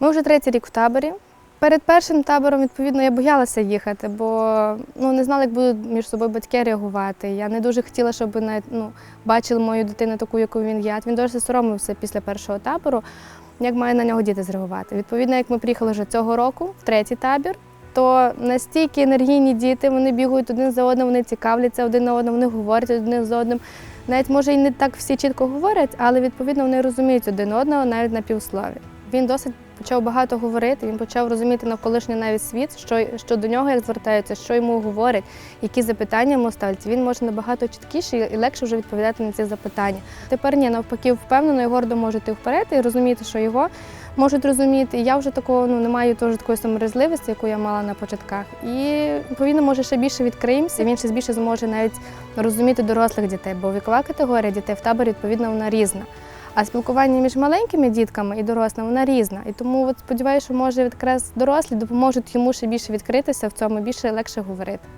Ми вже третій рік в таборі. Перед першим табором, відповідно, я боялася їхати, бо ну, не знала, як будуть між собою батьки реагувати. Я не дуже хотіла, щоб навіть, ну, бачили мою дитину таку, яку він є. Він дуже соромився після першого табору, як має на нього діти зреагувати. Відповідно, як ми приїхали вже цього року, в третій табір, то настільки енергійні діти, вони бігають один за одним, вони цікавляться один на одному, вони говорять один з одним. Навіть може і не так всі чітко говорять, але відповідно вони розуміють один одного навіть на півслові. Він досить почав багато говорити, він почав розуміти навколишній навіть світ, що, що до нього як звертаються, що йому говорять, які запитання йому ставлять. Він може набагато чіткіше і легше вже відповідати на ці запитання. Тепер ні, навпаки, впевнено і гордо може йти вперед і розуміти, що його можуть розуміти. І я вже такого ну не маю теж такої саморозливості, яку я мала на початках. І відповідно, може ще більше відкриємося. Він ще більше зможе навіть розуміти дорослих дітей, бо вікова категорія дітей в таборі відповідно вона різна. А спілкування між маленькими дітками і дорослими вона різна. І тому от сподіваюся, що може якраз дорослі допоможуть йому ще більше відкритися в цьому, більше легше говорити.